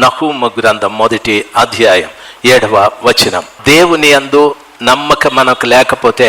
నహూమ గ్రంథం మొదటి అధ్యాయం ఏడవ వచనం. దేవుని అందు నమ్మకం మనకు లేకపోతే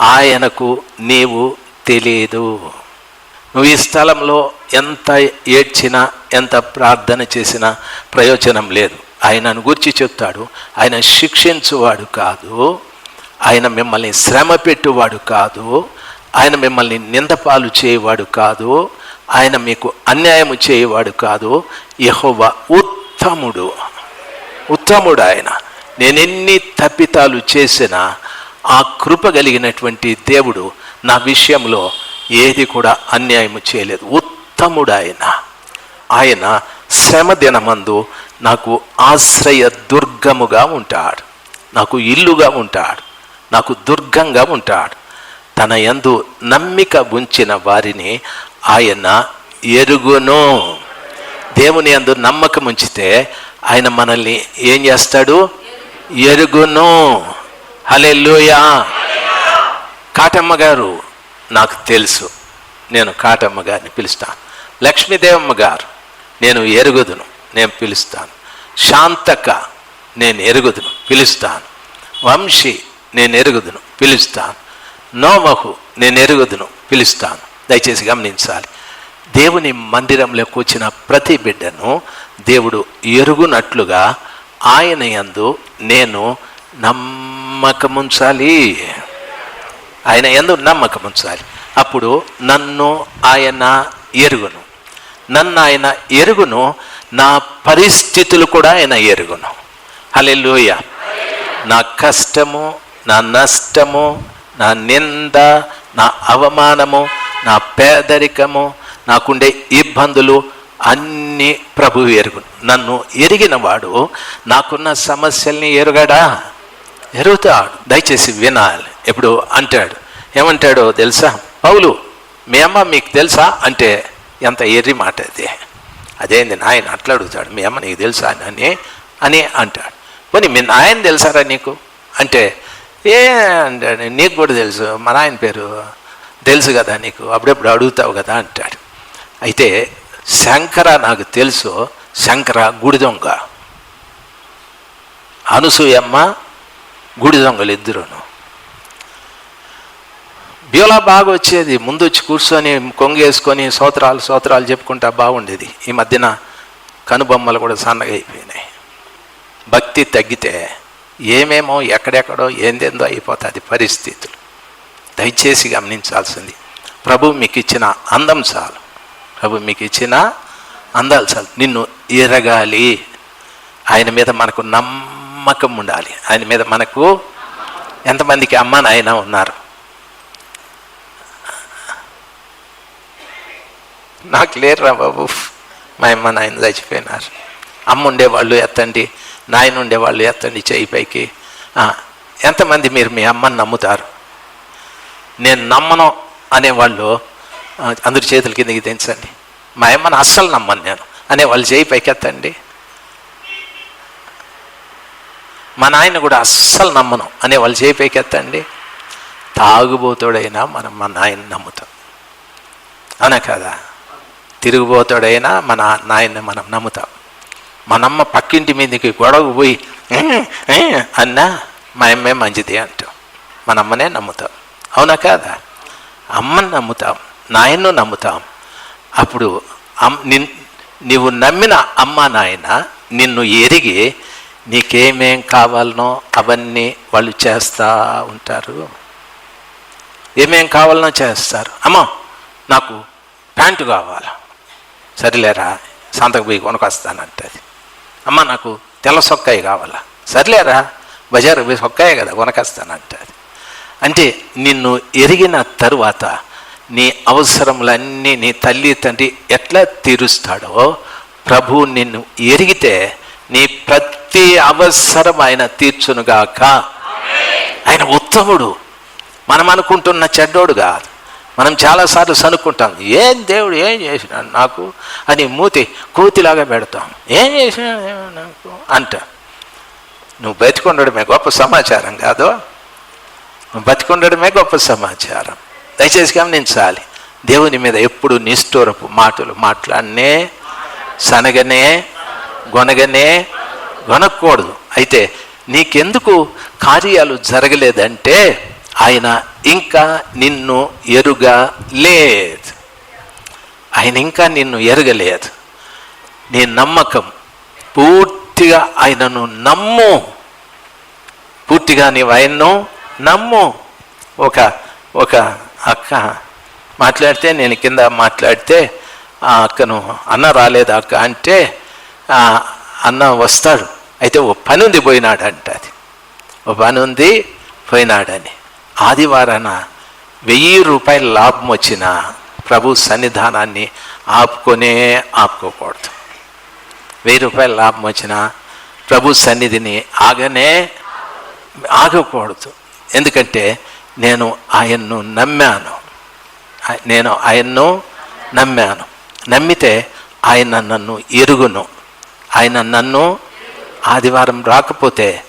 ఆయనకు నీవు తెలియదు నువ్వు ఈ స్థలంలో ఎంత ఏడ్చినా ఎంత ప్రార్థన చేసినా ప్రయోజనం లేదు. ఆయనను గురించి చెప్తాడు ఆయన శిక్షించువాడు కాదు. ఆయన మిమ్మల్ని శ్రమ పెట్టువాడు కాదు. ఆయన మిమ్మల్ని నిందపాలు చేయవాడు కాదు ఆయన మీకు అన్యాయము చేయవాడు కాదు. యహోవ ఉత్తముడు. ఉత్తముడు ఆయన. నేను ఎన్ని తప్పితాలు చేసినా ఆ కృప కలిగినటువంటి దేవుడు నా విషయంలో ఏది కూడా అన్యాయము చేయలేదు. ఉత్తముడు ఆయన. ఆయన శ్రమ దినమందు నాకు ఆశ్రయ దుర్గముగా ఉంటాడు. నాకు ఇల్లుగా ఉంటాడు. నాకు దుర్గంగా ఉంటాడు. తన యందు నమ్మిక ఉంచిన వారిని ఆయన ఎరుగును. దేవుని యందు నమ్మకం ఉంచితే ఆయన మనల్ని ఏం చేస్తాడు? ఎరుగును. లూయా కాటమ్మ గారు నాకు తెలుసు నేను కాటమ్మ గారిని పిలుస్తాను. లక్ష్మీదేవమ్మ గారు నేను ఎరుగుదును నేను పిలుస్తాను. శాంతక నేను ఎరుగుదును పిలుస్తాను. వంశీ నేను ఎరుగుదును పిలుస్తాను. నోమహు నేను ఎరుగుదును పిలుస్తాను. దయచేసి గమనించాలి. దేవుని మందిరంలోకి వచ్చిన ప్రతి బిడ్డను దేవుడు ఎరుగునట్లుగా ఆయన యందు నేను నమ్మకముంచాలి. ఆయన ఎందు నమ్మకం ఉంచాలి అప్పుడు నన్ను ఆయన ఎరుగును. నన్ను ఆయన ఎరుగును నా పరిస్థితులు కూడా ఆయన ఎరుగును. హలెల్లుయ. నా కష్టము నా నష్టము నా నింద నా అవమానము నా పేదరికము నాకుండే ఇబ్బందులు అన్నీ ప్రభు ఎరుగు. నన్ను ఎరిగిన వాడు నాకున్న సమస్యల్ని ఎరుగడా? ఎరుగుతాడు. దయచేసి వినాలి. ఎప్పుడు అంటాడు. ఏమంటాడో తెలుసా? పౌలు మీ అమ్మ మీకు తెలుసా? అంటే ఎంత ఎర్రి మాట అది అదేంది నాయన? అట్లా అడుగుతాడు. మీ అమ్మ నీకు తెలుసా? అని అని అంటాడు. పోనీ మీ నాయన తెలుసారా నీకు? అంటే ఏ అంటాడు నీకు కూడా తెలుసు మన ఆయన పేరు తెలుసు కదా నీకు అప్పుడప్పుడు అడుగుతావు కదా అంటాడు. అయితే శంకర నాకు తెలుసు శంకర గుడిదొంగ అనసూయమ్మ గుడిదొంగలు ఇద్దరును. బ్యూలా బాగా వచ్చేది ముందు వచ్చి కూర్చొని కొంగేసుకొని సోత్రాలు సోత్రాలు చెప్పుకుంటా బాగుండేది. ఈ మధ్యన కనుబొమ్మలు కూడా సన్నగా అయిపోయినాయి. భక్తి తగ్గితే ఏమేమో ఎక్కడెక్కడో ఏందేందో అయిపోతుంది పరిస్థితులు. దయచేసి గమనించాల్సింది. ప్రభు మీకు ఇచ్చిన అందం చాలు. ప్రభు మీకు ఇచ్చిన అందాలు చాలు. నిన్ను ఎరగాలి. ఆయన మీద మనకు నమ్మకం ఉండాలి. ఆయన మీద మనకు ఎంతమందికి అమ్మ నాయన ఉన్నారు? నాకు లేరురా బాబు. మా అమ్మ నాయన చచ్చిపోయినారు. అమ్మ ఉండేవాళ్ళు ఎత్తండి. నాయన ఉండేవాళ్ళు ఎత్తండి చేయి పైకి. ఎంతమంది మీరు మీ అమ్మని నమ్ముతారు? నేను నమ్మను అనేవాళ్ళు అందరి చేతుల కిందకి దించండి. మా అమ్మని అస్సలు నమ్మను నేను అనేవాళ్ళు చేయి పైకెత్తండి. మా నాయన కూడా అస్సలు నమ్మను అనే వాళ్ళు చేయి పైకెత్తండి. ఎత్తండి తాగుబోతుడైనా మనం మా నాయన నమ్ముతాం. అవునా కదా? తిరుగుబోతాడైనా మన నాయన్ని మనం నమ్ముతాం. మనమ్మ పక్కింటి మీదకి గొడవ పోయి అన్నా మా అమ్మే మంచిది అంటాం. మన అమ్మనే నమ్ముతాం. అవునా కాదా? అమ్మని నమ్ముతాం నాయన్ను నమ్ముతాం. అప్పుడు అమ్ నిన్ నీవు నమ్మిన అమ్మ నాయన నిన్ను ఎరిగి నీకేమేం కావాలనో అవన్నీ వాళ్ళు చేస్తూ ఉంటారు. ఏమేం కావాలనో చేస్తారు? అమ్మా నాకు ప్యాంటు కావాలి. సరిలేరా సంతకు పోయి కొనుకొస్తానంటది. అమ్మ నాకు తెల్ల సొక్కాయి కావాలా? సర్లేరా బజారు సొక్కాయే కదా కొనకొస్తానంటది అంటే నిన్ను ఎరిగిన తరువాత నీ అవసరములన్నీ నీ తల్లి తండ్రి ఎట్లా తీరుస్తాడో ప్రభు నిన్ను ఎరిగితే నీ ప్రతి అవసరం ఆయన తీర్చునుగాక. ఆయన ఉత్తముడు. మనం అనుకుంటున్న చెడ్డోడు కాదు. మనం చాలాసార్లు సనుక్కుంటాం ఏం దేవుడు ఏం చేసినాడు నాకు? అని మూతి కూతిలాగా పెడతాం ఏం చేసినాడు నాకు? అంట. నువ్వు బతికొండడమే గొప్ప సమాచారం కాదు. నువ్వు బతికొండడమే గొప్ప సమాచారం. దయచేసి గమనించాలి. దేవుని మీద ఎప్పుడు నిష్ఠూరపు మాటలు మాట్లాడనే సనగనే గొనగనే గొనకూడదు అయితే నీకెందుకు కార్యాలు జరగలేదంటే ఆయన ఇంకా నిన్ను ఎరుగలేదు. ఆయన ఇంకా నిన్ను ఎరగలేదు. నీ నమ్మకం పూర్తిగా ఆయనను నమ్ము. పూర్తిగా నీవు ఆయన్ను నమ్ము. ఒక ఒక అక్క మాట్లాడితే నేను కింద మాట్లాడితే ఆ అక్కను అన్న రాలేదు అక్క అంటే అన్న వస్తాడు. అయితే ఓ పని ఉంది పోయినాడు అంట అది. ఓ పని ఉంది పోయినాడని. ఆదివారాన వెయ్యి రూపాయల లాభం వచ్చినా ప్రభు సన్నిధానాన్ని ఆపుకొనే ఆపుకోకూడదు. వెయ్యి రూపాయల లాభం వచ్చిన ప్రభు సన్నిధిని ఆగనే ఆగకూడదు. ఎందుకంటే నేను ఆయన్ను నమ్మాను. నేను ఆయన్ను నమ్మాను. నమ్మితే ఆయన నన్ను ఎరుగును. ఆయన నన్ను ఆదివారం రాకపోతే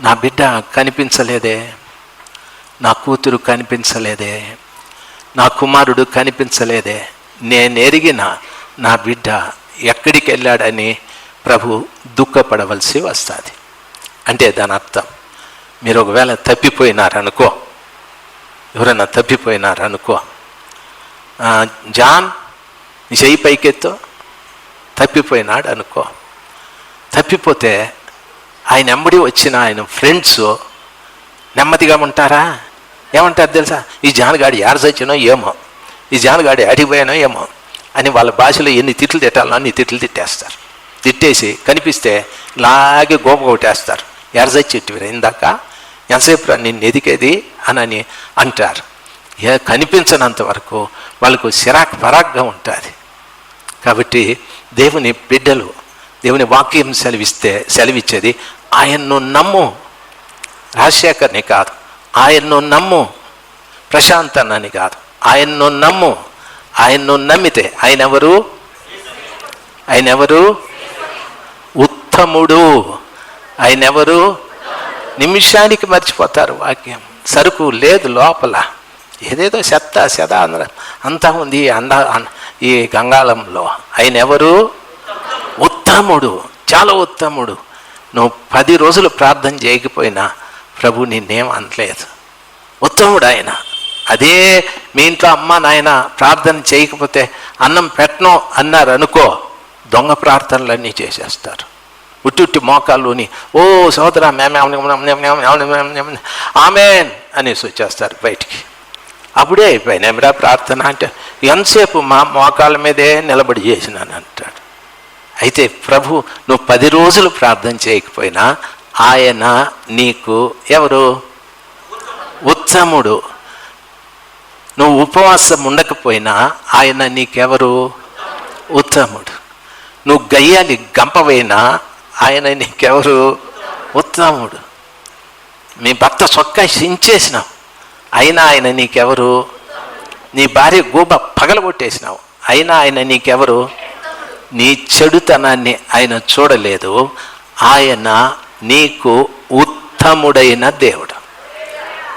నా బిడ్డ కనిపించలేదే? నా కూతురు కనిపించలేదే నా కుమారుడు కనిపించలేదే నేను ఎరిగిన నా బిడ్డ ఎక్కడికి వెళ్ళాడని ప్రభు దుఃఖపడవలసి వస్తుంది. అంటే దాని అర్థం మీరు ఒకవేళ తప్పిపోయినారనుకో ఎవరైనా తప్పిపోయినారనుకో జాన్ చెయ్యి పైకెత్తు తప్పిపోయినాడు అనుకో తప్పిపోతే ఆయన ఎంబడి వచ్చిన ఆయన ఫ్రెండ్స్ నెమ్మదిగా ఉంటారా? ఏమంటారు తెలుసా? ఈ జానగాడి యాడ చచ్చినో ఏమో ఈ జానగాడి అడిగిపోయానో ఏమో అని వాళ్ళ భాషలో ఎన్ని తిట్లు తిట్టాలో అన్ని తిట్లు తిట్టేస్తారు. తిట్టేసి కనిపిస్తే లాగే గోప కొట్టేస్తారు. ఎడ చచ్చిట్టివిరా ఇందాక? ఎంతసేపు నిన్ను ఎదికేది అని అంటారు. ఏ కనిపించనంత వరకు వాళ్ళకు సిరాక్ పరాగ్గా ఉంటుంది. కాబట్టి దేవుని బిడ్డలు దేవుని వాక్యం సెలవిస్తే సెలవిచ్చేది ఆయన్ను నమ్ము. రాజశేఖర్ని కాదు. ఆయన్ను నమ్ము. ప్రశాంత్ అన్నని కాదు. ఆయన్ను నమ్ము. ఆయన్ను నమ్మితే ఆయన ఎవరు ఆయన ఎవరు ఉత్తముడు. ఆయన ఎవరు నిమిషానికి మర్చిపోతారు వాక్యం. సరుకు లేదు లోపల. ఏదేదో శత సెద అందరూ అంతా ఉంది అంద ఈ గంగాళంలో. ఆయన ఎవరు ఉత్తముడు. చాలా ఉత్తముడు. నువ్వు పది రోజులు ప్రార్థన చేయకపోయినా ప్రభు నిన్నేం అనలేదు ఉత్తముడు ఆయన అదే మీ ఇంట్లో అమ్మ నాయన ప్రార్థన చేయకపోతే అన్నం పెట్టను అన్నారు అనుకో దొంగ ప్రార్థనలన్నీ చేసేస్తారు ఉట్టి ఉట్టి మోకాల్లోని ఓ సోదరా మేమే ఆమెన్ అనేసి వచ్చేస్తారు బయటికి అప్పుడే అయిపోయిన ఏమిరా ప్రార్థన అంటే ఎంతసేపు మా మోకాళ్ళ మీదే నిలబడి చేసినాను అంటాడు అయితే ప్రభు నువ్వు పది రోజులు ప్రార్థన చేయకపోయినా ఆయన నీకు ఎవరు? ఉత్తముడు. నువ్వు ఉపవాసం ఉండకపోయినా ఆయన నీకెవరు? ఉత్తముడు. నువ్వు గయ్యాలి గంపవైనా ఆయన నీకెవరు? ఉత్తముడు. మీ భర్త చొక్కా సించేసినావు అయినా ఆయన నీకెవరు? నీ భార్య గూబ పగలగొట్టేసినావు. అయినా ఆయన నీకెవరు? నీ చెడుతనాన్ని ఆయన చూడలేదు. ఆయన నీకు ఉత్తముడైన దేవుడు.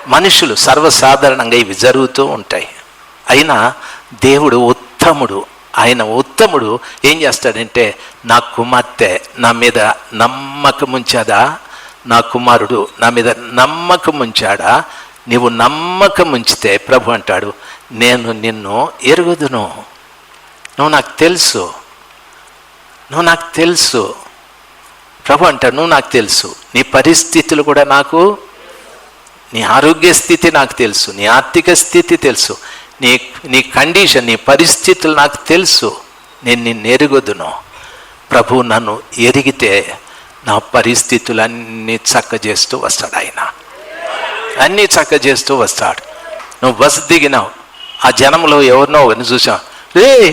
మనుషులు సర్వసాధారణంగా ఇవి జరుగుతూ ఉంటాయి. అయినా దేవుడు ఉత్తముడు ఆయన ఉత్తముడు ఏం చేస్తాడంటే నా కుమార్తె నా మీద నమ్మకముంచాదా నా కుమారుడు నా మీద నమ్మకం ఉంచాడా? నీవు నమ్మకం ఉంచితే ప్రభు అంటాడు నేను నిన్ను ఎరుగుదును. నువ్వు నాకు తెలుసు. నువ్వు నాకు తెలుసు. ప్రభు అంటాడు నువ్వు నాకు తెలుసు. నీ పరిస్థితులు కూడా నాకు నీ ఆరోగ్య స్థితి నాకు తెలుసు. నీ ఆర్థిక స్థితి తెలుసు. నీ నీ కండిషన్ నీ పరిస్థితులు నాకు తెలుసు. నేను నిన్ను ఎరుగుదును. ప్రభు నన్ను ఎరిగితే నా పరిస్థితులన్నీ చక్క చేస్తూ వస్తాడు ఆయన. అన్నీ చక్క చేస్తూ వస్తాడు. నువ్వు బస్సు దిగినావు. ఆ జనంలో ఎవరినో ఎవరిని చూసావు? రే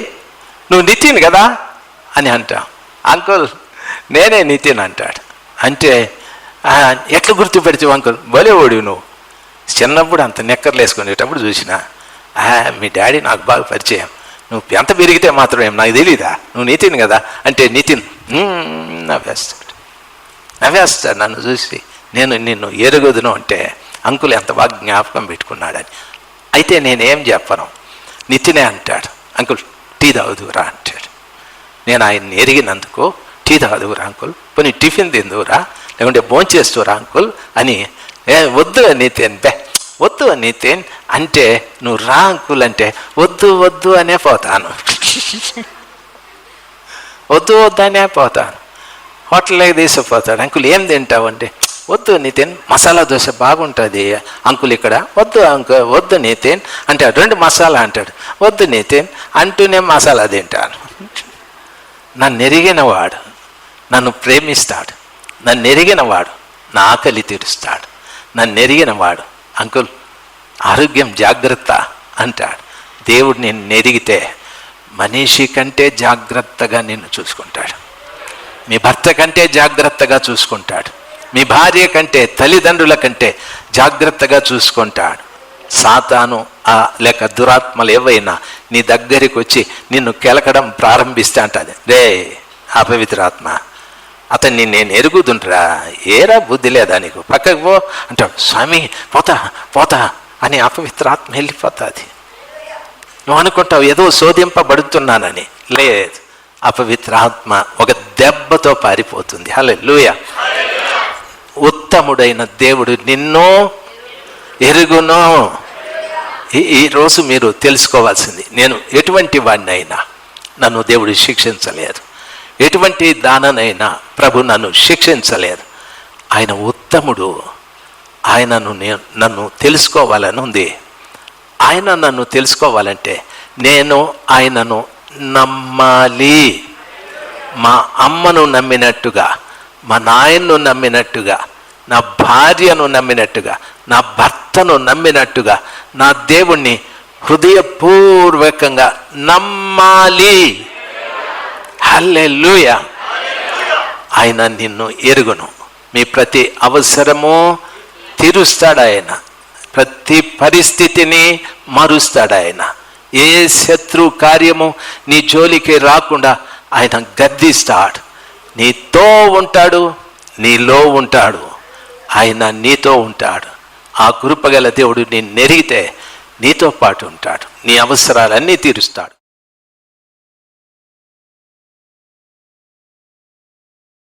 నువ్వు నితిన్ కదా? అని అంటా. అంకుల్ నేనే నితిన్ అంటాడు. అంటే "ఆ, ఎట్లా గుర్తుపెడితే అంకుల్ భలేవాడు నువ్వు. చిన్నప్పుడు అంత నిక్కర్లు వేసుకునేటప్పుడు చూసిన "ఆ, మీ డాడీ నాకు బాగా పరిచయం. నువ్వు ఎంత పెరిగితే మాత్రం ఏం నాకు తెలియదా నువ్వు నితిన్ కదా? అంటే నితిన్. నవ్వేస్తాడు. నవ్వేస్తాడు నన్ను చూసి. నేను నిన్ను ఎరుగుదును అంటే అంకుల్ ఎంత బాగా జ్ఞాపకం పెట్టుకున్నాడని. అయితే నేనేం చెప్పను? నితినే అంటాడు. అంకుల్ టీ తాగుదురా అంటాడు. నేను ఆయన్ని ఎరిగినందుకు టీ తాగుదువురా అంకుల్. పోనీ టిఫిన్ తిందువురా లేకుంటే భోంచేస్తురా అంకుల్ అని. ఏ వద్దు నితిన్ బే వద్దు నీతేన్ అంటే నువ్వు రా అంకుల్ అంటే వద్దు వద్దు అనే పోతాను. వద్దు వద్దు అనే పోతాను. హోటల్లోకి తీసుకుపోతాడు. అంకుల్ ఏం తింటావు అంటే వద్దు నితిన్ మసాలా దోశ బాగుంటుంది. అంకుల్ ఇక్కడ వద్దు అంకు వద్దు నితిన్ అంటే రెండు మసాలా అంటాడు. వద్దు నితిన్ అంటూనే మసాలా తింటాను. నన్ను ఎరిగిన వాడు. నన్ను ప్రేమిస్తాడు. నన్ను ఎరిగిన వాడు నా ఆకలి తీరుస్తాడు. నన్ను ఎరిగిన వాడు. అంకుల్ ఆరోగ్యం జాగ్రత్త అంటాడు. దేవుడు నేను నెరిగితే మనిషి కంటే జాగ్రత్తగా నిన్ను చూసుకుంటాడు. మీ భర్త కంటే జాగ్రత్తగా చూసుకుంటాడు. మీ భార్య కంటే తల్లిదండ్రుల కంటే జాగ్రత్తగా చూసుకుంటాడు. సాతాను ఆ లేక దురాత్మలు ఏవైనా నీ దగ్గరికి వచ్చి నిన్ను కెలకడం ప్రారంభిస్తే అంటది. రే అపవిత్రాత్మ అతన్ని నేను ఎరుగుదుంటరా ఏరా బుద్ధి లేదా నీకు? పక్కకు పో అంటాడు. స్వామి పోతా పోతా అని అపవిత్రాత్మ వెళ్ళిపోతుంది. నువ్వు అనుకుంటావు ఏదో శోధింపబడుతున్నానని. లేదు. అపవిత్రాత్మ ఒక దెబ్బతో పారిపోతుంది. హలో లూయ ఉత్తముడైన దేవుడు నిన్ను ఎరుగును. ఈ- ఈ రోజు మీరు తెలుసుకోవాల్సింది. నేను ఎటువంటి వాడినైనా నన్ను దేవుడు శిక్షించలేదు ఎటువంటి దాననైనా ప్రభు నన్ను శిక్షించలేదు. ఆయన ఉత్తముడు. ఆయనను నేను నన్ను తెలుసుకోవాలని ఉంది. ఆయన నన్ను తెలుసుకోవాలంటే నేను ఆయనను నమ్మాలి. మా అమ్మను నమ్మినట్టుగా మా నాయన్ను నమ్మినట్టుగా నా భార్యను నమ్మినట్టుగా నా భర్తను నమ్మినట్టుగా నా దేవుణ్ణి హృదయపూర్వకంగా నమ్మాలి. హల్లెలూయ. ఆయన నిన్ను ఎరుగును. మీ ప్రతి అవసరము తీరుస్తాడు ఆయన ప్రతి పరిస్థితిని మారుస్తాడు ఆయన ఏ శత్రు కార్యము నీ జోలికి రాకుండా ఆయన గద్దిస్తాడు. నీతో ఉంటాడు నీలో ఉంటాడు. ఆయన నీతో ఉంటాడు. ఆ కృపగల దేవుడు నేను నెరిగితే నీతో పాటు ఉంటాడు. నీ అవసరాలన్నీ తీరుస్తాడు.